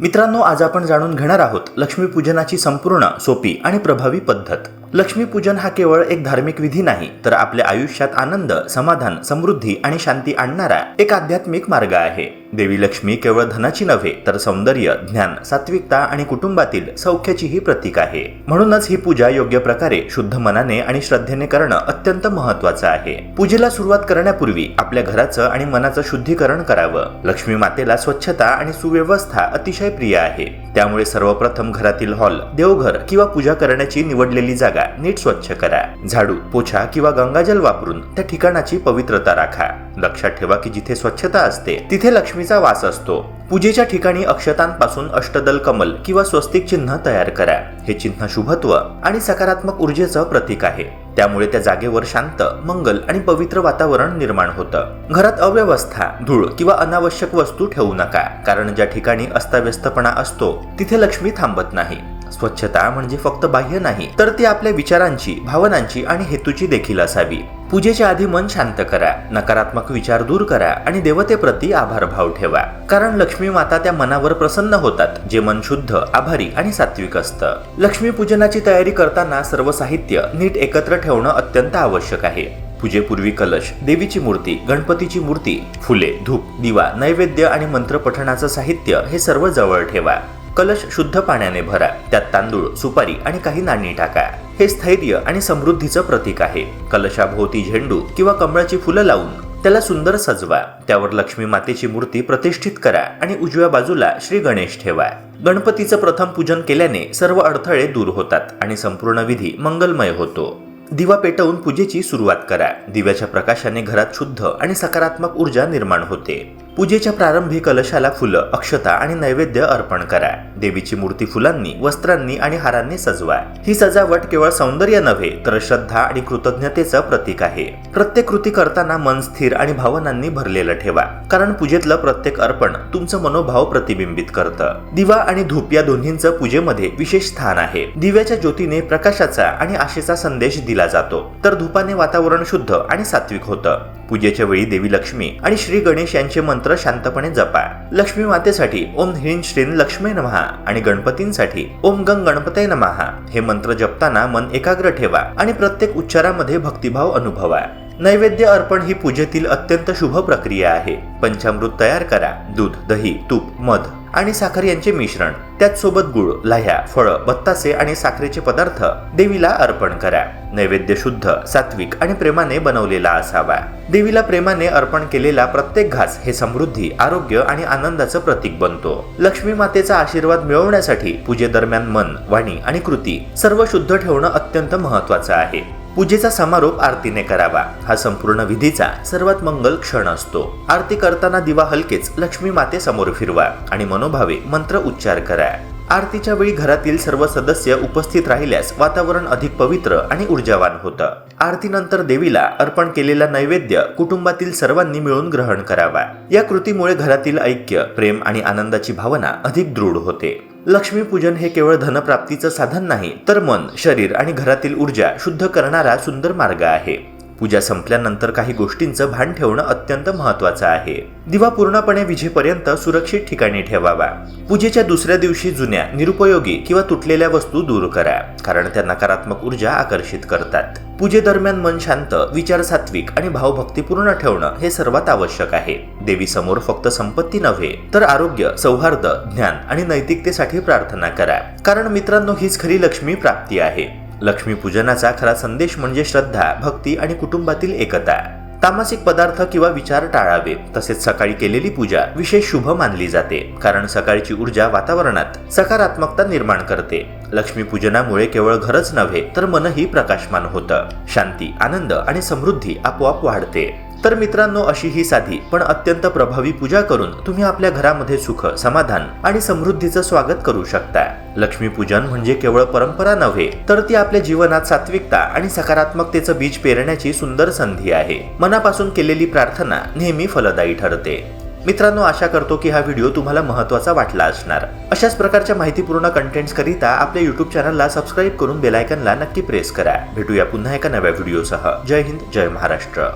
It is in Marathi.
मित्रांनो आज आपण जाणून घेणार आहोत लक्ष्मीपूजनाची संपूर्ण सोपी आणि प्रभावी पद्धत. लक्ष्मीपूजन हा केवळ एक धार्मिक विधी नाही तर आपल्या आयुष्यात आनंद समाधान समृद्धी आणि शांती आणणारा एक आध्यात्मिक मार्ग आहे. देवी लक्ष्मी केवळ धनाची नव्हे तर सौंदर्य ज्ञान सात्विकता आणि कुटुंबातील सौख्याचीही प्रतीक आहे. म्हणूनच ही पूजा योग्य प्रकारे शुद्ध मनाने आणि श्रद्धेने करणं अत्यंत महत्वाचं आहे. पूजेला सुरुवात करण्यापूर्वी आपल्या घराचं आणि मनाचं शुद्धीकरण करावं. लक्ष्मी मातेला स्वच्छता आणि सुव्यवस्था अतिशय प्रिय आहे. त्यामुळे सर्वप्रथम घरातील हॉल देवघर किंवा पूजा करण्याची निवडलेली जागा नीट स्वच्छ करा. झाडू पोछा किंवा गंगाजल वापरून त्या ठिकाणाची पवित्रता राखा. लक्षात ठेवा की जिथे स्वच्छता असते तिथे लक्ष्मीचा वास असतो. पूजेच्या ठिकाणी अक्षतांपासून अष्टदल कमल किंवा स्वस्तिक चिन्ह तयार करा. हे चिन्ह शुभत्व आणि सकारात्मक ऊर्जेचं प्रतीक आहे. त्यामुळे त्या जागेवर शांत मंगल आणि पवित्र वातावरण निर्माण होतं. घरात अव्यवस्था धूळ किंवा अनावश्यक वस्तू ठेवू नका कारण ज्या ठिकाणी अस्ताव्यस्तपणा असतो तिथे लक्ष्मी थांबत नाही. स्वच्छता म्हणजे फक्त बाह्य नाही तर ती आपल्या विचारांची भावनांची आणि हेतूची देखील असावी. पूजेच्या आधी मन शांत करा नकारात्मक विचार दूर करा आणि देवतेप्रती आभार भाव ठेवा. कारण लक्ष्मी माता त्या मनावर प्रसन्न होतात जे मन शुद्ध आभारी आणि सात्विक असतं. लक्ष्मी पूजनाची तयारी करताना सर्व साहित्य नीट एकत्र ठेवणं अत्यंत आवश्यक आहे. पूजेपूर्वी कलश देवीची मूर्ती गणपतीची मूर्ती फुले धूप दिवा नैवेद्य आणि मंत्रपठणाचं साहित्य हे सर्व जवळ ठेवा. कलश शुद्ध पाण्याने भरा त्यात तांदूळ सुपारी आणि काही नाणी टाका. हे स्थैर्य आणि समृद्धीचं प्रतीक आहे. कलशाभोवती झेंडू किंवा कमळाची फुलं लावून त्याला सुंदर सजवा. त्यावर लक्ष्मी मातेची मूर्ती प्रतिष्ठित करा आणि उजव्या बाजूला श्री गणेश ठेवा. गणपतीचं प्रथम पूजन केल्याने सर्व अडथळे दूर होतात आणि संपूर्ण विधी मंगलमय होतो. दिवा पेटवून पूजेची सुरुवात करा. दिव्याच्या प्रकाशाने घरात शुद्ध आणि सकारात्मक ऊर्जा निर्माण होते. पूजेच्या प्रारंभी कलशाला फुलं अक्षता आणि नैवेद्य अर्पण करा देवीची मूर्ती फुलांनी वस्त्रांनी आणि हारांनी सजवा ही सजावट केवळ सौंदर्य नव्हे तर श्रद्धा आणि कृतज्ञतेचं प्रतीक आहे. प्रत्येक कृती करताना मन स्थिर आणि भावनांनी भरलेलं ठेवा कारण पूजेतलं प्रत्येक अर्पण तुमचं मनोभाव प्रतिबिंबित करतं. दिवा आणि धूप या दोन्हींचं पूजेमध्ये विशेष स्थान आहे. दिव्याच्या ज्योतीने प्रकाशाचा आणि आशेचा संदेश दिला जातो. तर धूपाने वातावरण शुद्ध आणि सात्विक होतं. पूजेच्या वेळी देवी लक्ष्मी आणि श्री गणेश यांचे मंत्र शांतपणे जपा लक्ष्मी मातेसाठी ओम ह्रीं श्रीं लक्ष्मी नमहा आणि गणपतींसाठी ओम गंग गणपते नमहा हे मंत्र जपताना मन एकाग्र ठेवा आणि प्रत्येक उच्चारामध्ये भक्तिभाव अनुभवा. नैवेद्य अर्पण ही पूजेतील अत्यंत शुभ प्रक्रिया आहे. पंचामृत तयार करा. दूध दही तूप मध आणि साखर यांचे मिश्रण. त्याचसोबत गुळ लाह्या फळं बत्तासे आणि साखरेचे पदार्थ देवीला अर्पण करा. नैवेद्य शुद्ध सात्विक आणि प्रेमाने बनवलेला असावा. देवीला प्रेमाने अर्पण केलेला प्रत्येक घास हे समृद्धी आरोग्य आणि आनंदाचं प्रतीक बनतो. लक्ष्मी मातेचा आशीर्वाद मिळवण्यासाठी पूजेदरम्यान मन वाणी आणि कृती सर्व शुद्ध ठेवणं अत्यंत महत्वाचं आहे. पूजेचा समारोप आरतीने करावा. हा संपूर्ण विधीचा सर्वात मंगल क्षण असतो. आरती करताना दिवा हलकेच लक्ष्मी माते समोर फिरवा आणि मनोभावे मंत्र उच्चार करा. आरतीच्या वेळी घरातील सर्व सदस्य उपस्थित राहिल्यास वातावरण अधिक पवित्र आणि ऊर्जावान होतं. आरतीनंतर देवीला अर्पण केलेला नैवेद्य कुटुंबातील सर्वांनी मिळून ग्रहण करावा. या कृतीमुळे घरातील ऐक्य प्रेम आणि आनंदाची भावना अधिक दृढ होते. लक्ष्मीपूजन हे केवळ धनप्राप्तीचं साधन नाही तर मन शरीर आणि घरातील ऊर्जा शुद्ध करणारा सुंदर मार्ग आहे. पूजा संपल्यानंतर काही गोष्टींचं भान ठेवणं अत्यंत महत्वाचं आहे. दिवा पूर्णपणे विजेपर्यंत सुरक्षित ठिकाणी ठेवावा. पूजेच्या दुसऱ्या दिवशी जुन्या निरुपयोगी किंवा तुटलेल्या वस्तू दूर करा कारण त्या नकारात्मक ऊर्जा आकर्षित करतात. पूजेदरम्यान मन शांत विचार सात्विक आणि भावभक्तीपूर्ण ठेवणं हे सर्वात आवश्यक आहे. देवी समोर फक्त संपत्ती नव्हे तर आरोग्य सौहार्द ज्ञान आणि नैतिकतेसाठी प्रार्थना करा. कारण मित्रांनो हीच खरी लक्ष्मी प्राप्ती आहे. लक्ष्मी पूजनाचा खरा संदेश म्हणजे श्रद्धा भक्ती आणि कुटुंबातील एकता. तामसिक पदार्थ किंवा विचार टाळावे. तसेच सकाळी केलेली पूजा विशेष शुभ मानली जाते कारण सकाळची ऊर्जा वातावरणात सकारात्मकता निर्माण करते. लक्ष्मी पूजनामुळे केवळ घरच नव्हे तर मनही प्रकाशमान होतं. शांती आनंद आणि समृद्धी आपोआप वाढते. तर मित्रांनो अशी ही साधी पण अत्यंत प्रभावी पूजा करून तुम्ही आपल्या घरामध्ये सुख समाधान आणि समृद्धीचं स्वागत करू शकता. लक्ष्मीपूजन म्हणजे केवळ परंपरा नव्हे तर ती आपल्या जीवनात सात्विकता आणि सकारात्मकतेचं बीज पेरण्याची सुंदर संधी आहे. मनापासून केलेली प्रार्थना नेहमी फलदायी ठरते. मित्रांनो आशा करतो की हा व्हिडिओ तुम्हाला महत्त्वाचा वाटला असणार. अशाच प्रकारच्या माहितीपूर्ण कंटेंट्स करिता आपल्या युट्यूब चॅनलला सबस्क्राईब करून बेलायकनला नक्की प्रेस करा. भेटूया पुन्हा एका नव्या व्हिडिओसह. जय हिंद जय महाराष्ट्र.